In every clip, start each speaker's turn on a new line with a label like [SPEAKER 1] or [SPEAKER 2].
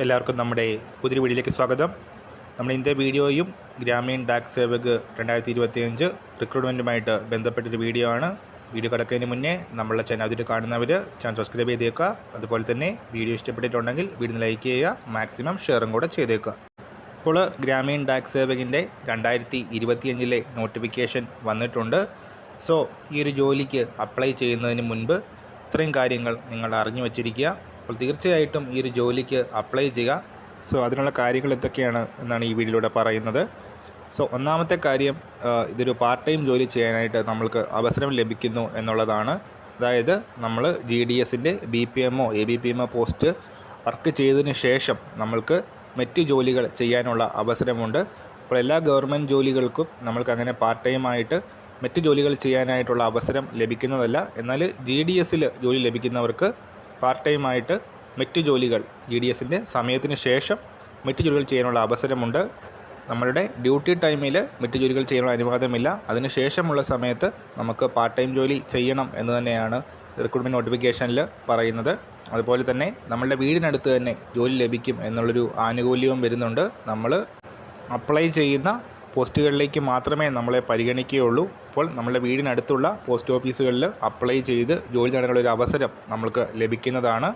[SPEAKER 1] എല്ലാവർക്കും നമ്മുടെ പുതിയ വീഡിയോയിലേക്ക് സ്വാഗതം. നമ്മൾ ഇന്നത്തെ വീഡിയോയും ഗ്രാമീൺ ഡാക് സേവക് രണ്ടായിരത്തി ഇരുപത്തിയഞ്ച് റിക്രൂട്ട്മെന്റുമായിട്ട് ബന്ധപ്പെട്ടൊരു വീഡിയോ ആണ്. വീഡിയോ കിടക്കുന്നതിന് മുന്നേ നമ്മളെ ചാനൽ അതിൽ കാണുന്നവർ ചാനൽ സബ്സ്ക്രൈബ് ചെയ്തേക്കുക. അതുപോലെ തന്നെ വീഡിയോ ഇഷ്ടപ്പെട്ടിട്ടുണ്ടെങ്കിൽ വീഡിയോ ലൈക്ക് ചെയ്യുക മാക്സിമം ഷെയറും കൂടെ ചെയ്തേക്കുക. ഇപ്പോൾ ഗ്രാമീൺ ഡാക് സേവകിന്റെ രണ്ടായിരത്തി ഇരുപത്തിയഞ്ചിലെ നോട്ടിഫിക്കേഷൻ വന്നിട്ടുണ്ട്. സോ ഈ ഒരു ജോലിക്ക് അപ്ലൈ ചെയ്യുന്നതിന് മുൻപ് ഇത്രയും കാര്യങ്ങൾ നിങ്ങൾ അറിഞ്ഞു വച്ചിരിക്കുക. അപ്പോൾ തീർച്ചയായിട്ടും ഈ ഒരു ജോലിക്ക് അപ്ലൈ ചെയ്യുക. സോ അതിനുള്ള കാര്യങ്ങൾ എന്തൊക്കെയാണ് എന്നാണ് ഈ വീഡിയോയിലൂടെ പറയുന്നത്. സോ ഒന്നാമത്തെ കാര്യം ഇതൊരു പാർട്ട് ടൈം ജോലി ചെയ്യാനായിട്ട് നമ്മൾക്ക് അവസരം ലഭിക്കുന്നു എന്നുള്ളതാണ്. അതായത് നമ്മൾ ജി ഡി എസിന്റെ ബി പി എമ്മോ എ ബി പി എമ്മോ പോസ്റ്റ് വർക്ക് ചെയ്തതിന് ശേഷം നമ്മൾക്ക് മറ്റ് ജോലികൾ ചെയ്യാനുള്ള അവസരമുണ്ട്. അപ്പോൾ എല്ലാ ഗവൺമെന്റ് ജോലികൾക്കും നമ്മൾക്ക് അങ്ങനെ പാർട്ട് ടൈം ആയിട്ട് മറ്റ് ജോലികൾ ചെയ്യാനായിട്ടുള്ള അവസരം ലഭിക്കുന്നതല്ല. എന്നാൽ ജി ഡി എസിൽ ജോലി ലഭിക്കുന്നവർക്ക് പാർട്ട് ടൈമായിട്ട് മറ്റ് ജോലികൾ ഇ ഡി എസിന്റെ സമയത്തിന് ശേഷം മറ്റ് ജോലികൾ ചെയ്യാനുള്ള അവസരമുണ്ട്. നമ്മളുടെ ഡ്യൂട്ടി ടൈമിൽ മറ്റ് ജോലികൾ ചെയ്യാനുള്ള അനുവാദമില്ല. അതിനുശേഷമുള്ള സമയത്ത് നമുക്ക് പാർട്ട് ടൈം ജോലി ചെയ്യണം എന്ന് തന്നെയാണ് റിക്രൂട്ട്മെന്റ് നോട്ടിഫിക്കേഷനിൽ പറയുന്നത്. അതുപോലെ തന്നെ നമ്മളുടെ വീടിനടുത്ത് തന്നെ ജോലി ലഭിക്കും എന്നുള്ളൊരു ആനുകൂല്യവും വരുന്നുണ്ട്. നമ്മൾ അപ്ലൈ ചെയ്യുന്ന പോസ്റ്റുകളിലേക്ക് മാത്രമേ നമ്മളെ പരിഗണിക്കുകയുള്ളൂ. അപ്പോൾ നമ്മുടെ വീടിനടുത്തുള്ള പോസ്റ്റ് ഓഫീസുകളിൽ അപ്ലൈ ചെയ്ത് ജോലി നേടാനുള്ള ഒരു അവസരം നമ്മൾക്ക് ലഭിക്കുന്നതാണ്.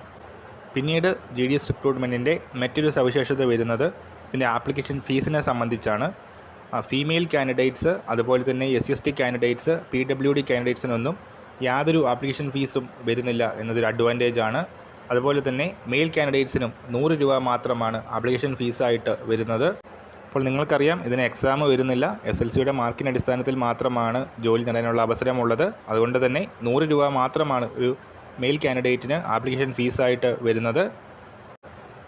[SPEAKER 1] പിന്നീട് ജി ഡി എസ് റിക്രൂട്ട്മെന്റിന്റെ മറ്റൊരു സവിശേഷത വരുന്നത് ഇതിന്റെ ആപ്ലിക്കേഷൻ ഫീസിനെ സംബന്ധിച്ചാണ്. ഫീമെയിൽ കാൻഡിഡേറ്റ്സ് അതുപോലെ തന്നെ S C S T candidates P W D കാൻഡിഡേറ്റ്സിനൊന്നും യാതൊരു ആപ്ലിക്കേഷൻ ഫീസും വരുന്നില്ല എന്നതൊരു അഡ്വാന്റേജ് ആണ്. അതുപോലെ തന്നെ മെയിൽ കാൻഡിഡേറ്റ്സിനും നൂറ് രൂപ മാത്രമാണ് ആപ്ലിക്കേഷൻ ഫീസായിട്ട് വരുന്നത്. അപ്പോൾ നിങ്ങൾക്കറിയാം ഇതിന് എക്സാം വരുന്നില്ല. എസ് എൽ സിയുടെ മാർക്കിന്റെ അടിസ്ഥാനത്തിൽ മാത്രമാണ് ജോലി നേടാനുള്ള അവസരമുള്ളത്. അതുകൊണ്ട് തന്നെ നൂറ് രൂപ മാത്രമാണ് ഒരു മെയിൽ കാൻഡിഡേറ്റിന് ആപ്ലിക്കേഷൻ ഫീസായിട്ട് വരുന്നത്.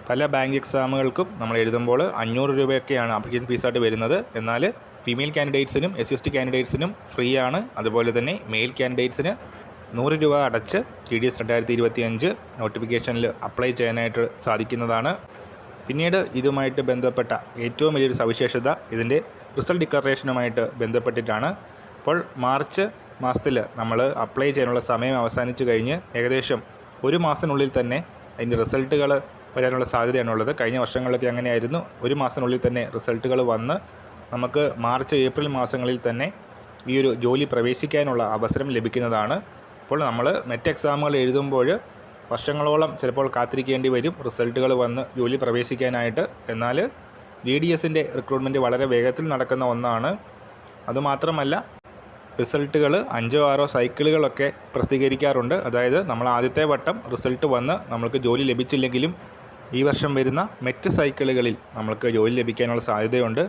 [SPEAKER 1] പല ബാങ്ക് എക്സാമുകൾക്കും നമ്മൾ എഴുതുമ്പോൾ അഞ്ഞൂറ് രൂപയൊക്കെയാണ് ആപ്ലിക്കേഷൻ ഫീസായിട്ട് വരുന്നത്. എന്നാൽ ഫീമെയിൽ കാൻഡിഡേറ്റ്സിനും എസ് എസ് ടി കാൻഡിഡേറ്റ്സിനും ഫ്രീ ആണ്. അതുപോലെ തന്നെ മെയിൽ കാൻഡിഡേറ്റ്സിന് നൂറ് രൂപ അടച്ച് ടി ഡി എസ് രണ്ടായിരത്തി ഇരുപത്തി അഞ്ച് നോട്ടിഫിക്കേഷനിൽ അപ്ലൈ ചെയ്യാനായിട്ട് സാധിക്കുന്നതാണ്. പിന്നീട് ഇതുമായിട്ട് ബന്ധപ്പെട്ട ഏറ്റവും വലിയൊരു സവിശേഷത ഇതിന്റെ റിസൾട്ട് ഡിക്ലറേഷനുമായിട്ട് ബന്ധപ്പെട്ടിട്ടാണ്. അപ്പോൾ മാർച്ച് മാസത്തിൽ നമ്മൾ അപ്ലൈ ചെയ്യാനുള്ള സമയം അവസാനിച്ചു കഴിഞ്ഞ് ഏകദേശം ഒരു മാസത്തിനുള്ളിൽ തന്നെ അതിന്റെ റിസൾട്ടുകൾ വരാനുള്ള സാധ്യതയാണുള്ളത് കഴിഞ്ഞ വർഷങ്ങളിലൊക്കെ അങ്ങനെയായിരുന്നു. ഒരു മാസത്തിനുള്ളിൽ തന്നെ റിസൾട്ടുകൾ വന്ന് നമുക്ക് മാർച്ച് ഏപ്രിൽ മാസങ്ങളിൽ തന്നെ ഈ ഒരു ജോലി പ്രവേശിക്കാനുള്ള അവസരം ലഭിക്കുന്നതാണ്. അപ്പോൾ നമ്മൾ മറ്റ് എക്സാമുകൾ എഴുതുമ്പോൾ വർഷങ്ങളോളം ചിലപ്പോൾ കാത്തിരിക്കേണ്ടി വരും. റിസൾട്ടുകൾ വന്ന് ജോലി പ്രവേശിക്കാനായിട്ട്. എന്നാൽ ജി ഡി എസിന്റെ റിക്രൂട്ട്മെന്റ് വളരെ വേഗത്തിൽ നടക്കുന്ന ഒന്നാണ്. അതുമാത്രമല്ല റിസൾട്ടുകൾ അഞ്ചോ ആറോ സൈക്കിളുകളൊക്കെ പ്രസിദ്ധീകരിക്കാറുണ്ട്. അതായത് നമ്മൾ ആദ്യത്തെ വട്ടം റിസൾട്ട് വന്ന് നമ്മൾക്ക് ജോലി ലഭിച്ചില്ലെങ്കിലും ഈ വർഷം വരുന്ന മറ്റ് സൈക്കിളുകളിൽ നമ്മൾക്ക് ജോലി ലഭിക്കാനുള്ള സാധ്യതയുണ്ട്.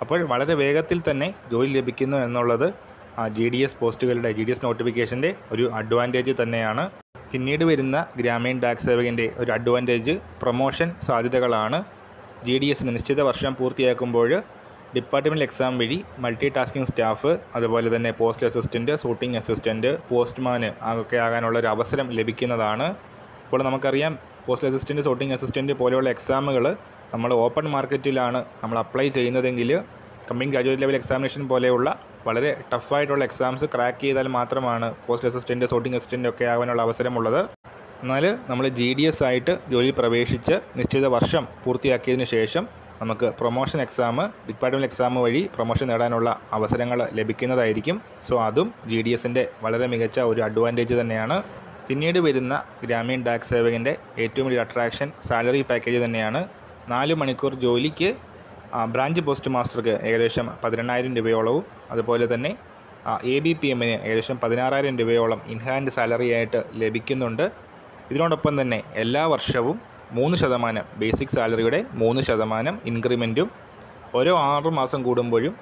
[SPEAKER 1] അപ്പോൾ വളരെ വേഗത്തിൽ തന്നെ ജോലി ലഭിക്കുന്നു എന്നുള്ളത് ആ ജി ഡി എസ് പോസ്റ്റുകളുടെ ജി ഡി എസ് നോട്ടിഫിക്കേഷന്റെ ഒരു അഡ്വാന്റേജ് തന്നെയാണ്. പിന്നീട് വരുന്ന ഗ്രാമീൺ ഡാക് സേവകന്റെ ഒരു അഡ്വാന്റേജ് പ്രൊമോഷൻ സാധ്യതകളാണ് ജി ഡി എസിന് നിശ്ചിത വർഷം പൂർത്തിയാക്കുമ്പോൾ ഡിപ്പാർട്ട്മെന്റ് എക്സാം വഴി മൾട്ടി ടാസ്കിംഗ് സ്റ്റാഫ് അതുപോലെ തന്നെ പോസ്റ്റ് അസിസ്റ്റന്റ് ഷൂട്ടിംഗ് അസിസ്റ്റന്റ് പോസ്റ്റ്മാന് ഒക്കെ ആകാനുള്ള ഒരു അവസരം ലഭിക്കുന്നതാണ്. ഇപ്പോൾ നമുക്കറിയാം പോസ്റ്റ് അസിസ്റ്റന്റ് ഷൂട്ടിംഗ് അസിസ്റ്റന്റ് പോലെയുള്ള എക്സാമുകൾ നമ്മൾ ഓപ്പൺ മാർക്കറ്റിലാണ് നമ്മൾ അപ്ലൈ ചെയ്യുന്നതെങ്കിൽ കമ്മിങ് ഗ്രാജുവേറ്റ് ലെവൽ എക്സാമിനേഷൻ പോലെയുള്ള വളരെ ടഫായിട്ടുള്ള എക്സാംസ് ക്രാക്ക് ചെയ്താൽ മാത്രമാണ് പോസ്റ്റ് അസിസ്റ്റന്റ് സോട്ടിംഗ് അസിസ്റ്റന്റ് ഒക്കെ ആകാനുള്ള അവസരമുള്ളത്. എന്നാൽ നമ്മൾ ജി ഡി എസ് ആയിട്ട് ജോലിയിൽ പ്രവേശിച്ച് നിശ്ചിത വർഷം പൂർത്തിയാക്കിയതിന് ശേഷം നമുക്ക് പ്രൊമോഷൻ എക്സാം ഡിപ്പാർട്ട്മെന്റ് എക്സാം വഴി പ്രൊമോഷൻ നേടാനുള്ള അവസരങ്ങൾ ലഭിക്കുന്നതായിരിക്കും. സോ അതും ജി ഡി എസിന്റെ വളരെ മികച്ച ഒരു അഡ്വാന്റേജ് തന്നെയാണ്. പിന്നീട് വരുന്ന ഗ്രാമീൺ ഡാക് സേവകന്റെ ഏറ്റവും വലിയ അട്രാക്ഷൻ സാലറി പാക്കേജ് തന്നെയാണ്. നാല് മണിക്കൂർ ജോലിക്ക് ബ്രാഞ്ച് പോസ്റ്റ് മാസ്റ്റർക്ക് ഏകദേശം പതിനെണ്ണായിരം രൂപയോളവും അതുപോലെ തന്നെ എ ബി പി എമ്മിന് ഏകദേശം പതിനാറായിരം രൂപയോളം ഇൻഹാൻഡ് സാലറി ആയിട്ട് ലഭിക്കുന്നുണ്ട്. ഇതിനോടൊപ്പം തന്നെ എല്ലാ വർഷവും മൂന്ന് ശതമാനം ബേസിക് സാലറിയുടെ മൂന്ന് ശതമാനം ഇൻക്രിമെന്റും ഓരോ ആറ് മാസം കൂടുമ്പോഴും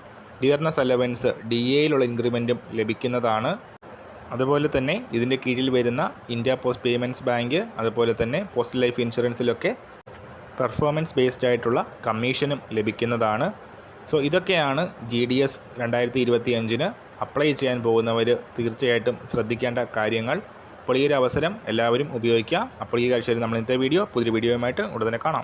[SPEAKER 1] ഡിയർനസ് അലവൻസ് ഡി എയിലുള്ള ഇൻക്രിമെന്റും ലഭിക്കുന്നതാണ്. അതുപോലെ തന്നെ ഇതിന്റെ കീഴിൽ വരുന്ന ഇന്ത്യ പോസ്റ്റ് പേയ്മെന്റ്സ് ബാങ്ക് അതുപോലെ തന്നെ പോസ്റ്റ് ലൈഫ് ഇൻഷുറൻസിലൊക്കെ പെർഫോമൻസ് ബേസ്ഡ് ആയിട്ടുള്ള കമ്മീഷനും ലഭിക്കുന്നതാണ്. സോ ഇതൊക്കെയാണ് ജി ഡി എസ് രണ്ടായിരത്തി ഇരുപത്തി അഞ്ചിന് അപ്ലൈ ചെയ്യാൻ പോകുന്നവർ തീർച്ചയായിട്ടും ശ്രദ്ധിക്കേണ്ട കാര്യങ്ങൾ. അപ്പോൾ ഈ ഒരു അവസരം എല്ലാവരും ഉപയോഗിക്കുക അപ്പോൾ ഈ കാഴ്ചയിൽ നമ്മൾ ഇന്നത്തെ വീഡിയോ പുതിയ വീഡിയോയുമായിട്ട് ഉടനെ കാണാം.